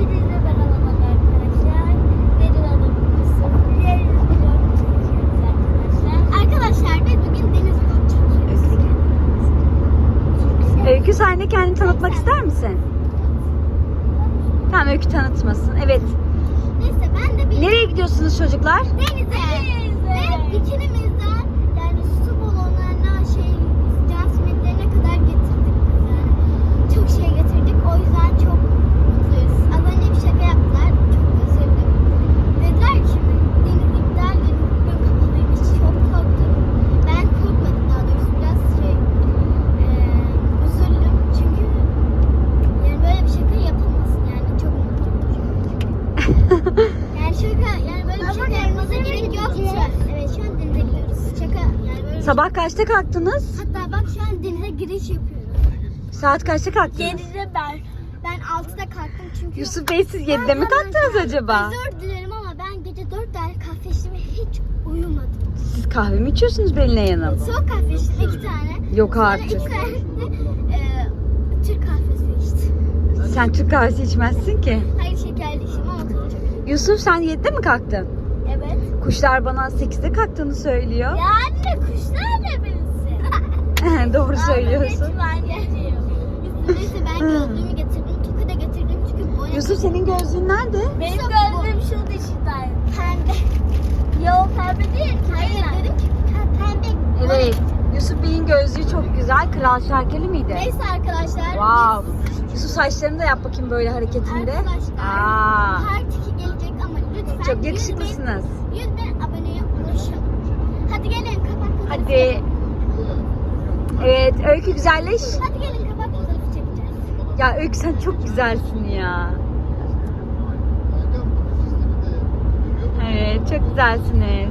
arkadaşlar. Bedvan'ın kısım. Yeriniz vlog arkadaşlar. Arkadaşlar bugün deniz vlog çekiyoruz. Öykü sen de kendini tanıtmak ister misin? Tamam Öykü tanıtmasın. Evet. Neyse ben de bir... Nereye gidiyorsunuz çocuklar? Denize. Denize. Ve bikini Yani şaka yani böyle bir şaka yapmanıza gerek yoktu. Evet şu an denize gidiyoruz. Şaka yani böyle Sabah kaçta kalktınız? Hatta bak şu an denize giriş yapıyoruz. Saat kaçta kalktınız? Denize ben. Ben 6'da kalktım çünkü. Yusuf Bey siz 7'de mi kalktınız acaba? Özür dilerim ama ben gece 4 tane kahve içtim ve hiç uyumadım. Siz kahve mi içiyorsunuz Belinay Hanım? Soğuk kahve içtim iki tane. Yok Sonra artık. iki tane de e, Türk kahvesi içtim. Sen Türk kahvesi içmezsin ki. Hayır şekerli içtim ama tadı çok. Yusuf sen 7'de mi kalktın? Evet. Kuşlar bana 8'de kalktığını söylüyor. Ya anne kuşlar ne bilsin? Doğru söylüyorsun. Neyse ben gözlüğümü getirdim. Toka da getirdim çünkü boya... Yusuf senin gözlüğün nerede? Benim gözlüğüm şu dışından. Pembe. Yok pembe değil. Hayır dedim ki "Ha, pembe. Evet. Yusuf Bey'in gözlüğü çok güzel. Kral şarkeli miydi? Neyse arkadaşlar. Wow. Yusuf saçlarını da yap bakayım böyle hareketinde. Arkadaşlar. Aa, yakışıklısınız. 100 bin aboneye ulaşalım. Hadi gelin kapak fotoğrafı. Hadi. Evet, Öykü güzelleş. Hadi gelin kapak fotoğrafı çekeceğiz. Ya Öykü sen çok güzelsin ya. Evet, çok güzelsiniz.